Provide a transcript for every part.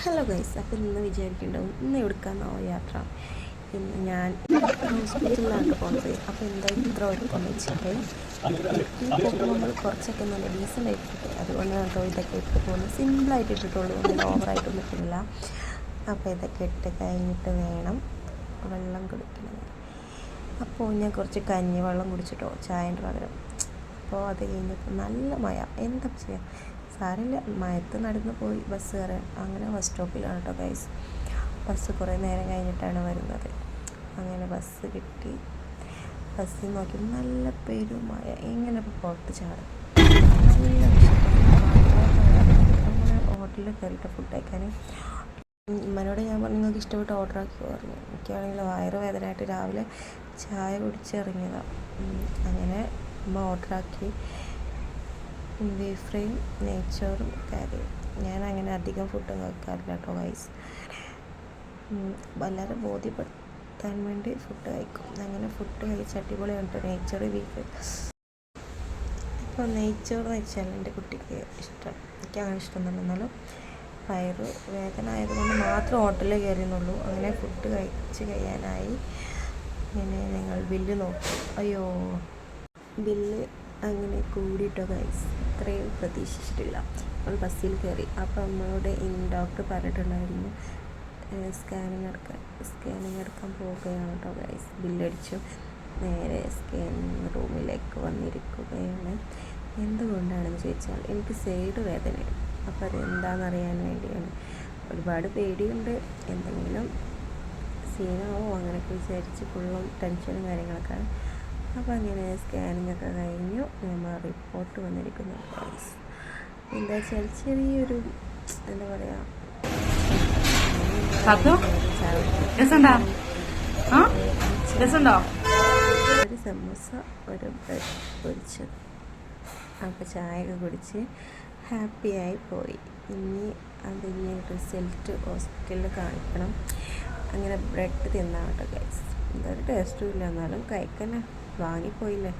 Hello guys അപ്പോൾ ഇന്ന് വിചാരിക്കുന്നുണ്ടാവും ഇന്ന് എവിടുക്കാന്നാവോ യാത്ര? ഇന്ന് ഞാൻ ഹോസ്പിറ്റലിലാണ് പോകുന്നത് അപ്പോൾ എന്തായാലും ഇത്ര ഒരുക്കം വെച്ചിട്ട്? ഈ പോകുമ്പോൾ നമ്മൾ കുറച്ചൊക്കെ നല്ല ഡീസന്റ് ആയിട്ട് അതുകൊണ്ട് അതുകൊണ്ടാണ് ഇതൊക്കെ ഇട്ട് പോകുന്നത് സിമ്പിളായിട്ട് ഇട്ടിട്ടുള്ളൂ ഒന്നും ഓവറായിട്ടൊന്നും ഇട്ടില്ല അപ്പോൾ ഇതൊക്കെ ഇട്ട് കഴിഞ്ഞിട്ട് വേണം വെള്ളം കുടിക്കണം അപ്പോൾ ഞാൻ കുറച്ച് കഞ്ഞി വെള്ളം കുടിച്ചിട്ടോ ചായന്റെ പകരം. അപ്പോൾ അത് കഴിഞ്ഞപ്പോൾ നല്ല മഴ. എന്താ ചെയ്യുക സാരമില്ല മയത്ത് നടന്ന് പോയി ബസ് കയറാൻ അങ്ങനെ ബസ് സ്റ്റോപ്പിലാണ് കേട്ടോ ഗൈസ് ബസ് കുറേ നേരം കഴിഞ്ഞിട്ടാണ് വരുന്നത്. അങ്ങനെ ബസ് കിട്ടി. ബസ്സിൽ നോക്കി നല്ല പെരുമഴ എങ്ങനെ ഇപ്പോൾ പുറത്ത് ചാടും. ഹോട്ടലിൽ കയറിയിട്ട് ഫുഡ് കഴിക്കാൻ ഉമ്മനോട് ഞാൻ പറഞ്ഞു നിങ്ങൾക്ക് ഇഷ്ടപ്പെട്ട ഓർഡർ ആക്കി പറഞ്ഞു. എനിക്കാണെങ്കിൽ വയറുവേദനയായിട്ട് രാവിലെ ചായ കുടിച്ചിറങ്ങിയതാണ് അങ്ങനെ ഉമ്മ ആക്കി. ബീഫ് ഫ്രൈയും നെയ്ച്ചോറും കറിയും. ഞാൻ അങ്ങനെ അധികം ഫുഡ് കഴിക്കാറില്ല കേട്ടോ ഗൈസ് വളരെ ബോധ്യപ്പെടുത്താൻ വേണ്ടി ഫുഡ് കഴിക്കും. അങ്ങനെ ഫുഡ് കഴിച്ച് അടിപൊളിയാണ് നെയ്ച്ചോറ് ബീഫ് ഇപ്പോൾ നെയ്ച്ചോറ് വെച്ചാൽ എന്റെ കുട്ടിക്ക് ഇഷ്ടം. എനിക്ക് അങ്ങനെ ഇഷ്ടം തന്നെ എന്നാലും വയറ് വേദന ആയതുകൊണ്ട് മാത്രം ഹോട്ടലിൽ കയറിയെന്നുള്ളൂ. അങ്ങനെ ഫുഡ് കഴിച്ച് കഴിയാനായി. ഇങ്ങനെ ഞങ്ങൾ ബില്ല് നോക്കും. അയ്യോ. ബില്ല് അങ്ങനെ കൂടിയിട്ടോ ഗൈസ് ഇത്രയും പ്രതീക്ഷിച്ചിട്ടില്ല. നമ്മൾ ബസ്സിൽ കയറി. അപ്പോൾ നമ്മളോട് ഡോക്ടർ പറഞ്ഞിട്ടുണ്ടായിരുന്നു സ്കാനിങ് എടുക്കാൻ സ്കാനിങ് എടുക്കാൻ പോവുകയാണ് കേട്ടോ ഗൈസ് ബില്ലടിച്ചു. നേരെ സ്കാനിങ് റൂമിലേക്ക് വന്നിരിക്കുകയാണ്. എന്തുകൊണ്ടാണെന്ന് ചോദിച്ചാൽ എനിക്ക് സൈഡ് വേദനയാണ്. അപ്പോൾ അതെന്താണെന്ന് അറിയാൻ വേണ്ടിയാണ്. ഒരുപാട് പേടിയുണ്ട്. എന്തെങ്കിലും സീനാവോ അങ്ങനെയൊക്കെ വിചാരിച്ച് ഫുള്ളും ടെൻഷനും കാര്യങ്ങളൊക്കെയാണ് അപ്പോൾ അങ്ങനെ സ്കാനിങ് ഒക്കെ കഴിഞ്ഞു. നമ്മൾ റിപ്പോർട്ട് വന്നിരിക്കുന്നു എന്താ വെച്ചാൽ ചെറിയൊരു എന്താ പറയാ ഒരു സമൂസ ഒരു ബ്രെഡ് പൊരിച്ചത് അപ്പോൾ ചായ ഒക്കെ കുടിച്ച് ഹാപ്പിയായി പോയി. ഇനി അതിന് റിസൾട്ട് ഹോസ്പിറ്റലിൽ കാണിക്കണം. അങ്ങനെ ബ്രെഡ് തിന്നാവട്ടെ ഗൈസ് എന്തൊരു ടേസ്റ്റും ഇല്ല. എന്നാലും കഴിക്കന്നെ. വാങ്ങിപ്പോയില്ലേ.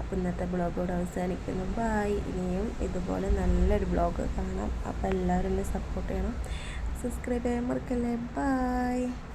അപ്പോൾ ഇന്നത്തെ ബ്ലോഗ് ഇവിടെ അവസാനിക്കുന്നു. ബായ് ഇനിയും ഇതുപോലെ നല്ലൊരു ബ്ലോഗ് കാണാം. അപ്പോൾ എല്ലാവരും എന്നെ സപ്പോർട്ട് ചെയ്യണം. സബ്സ്ക്രൈബ് ചെയ്യാൻ മറക്കല്ലേ. ബായ്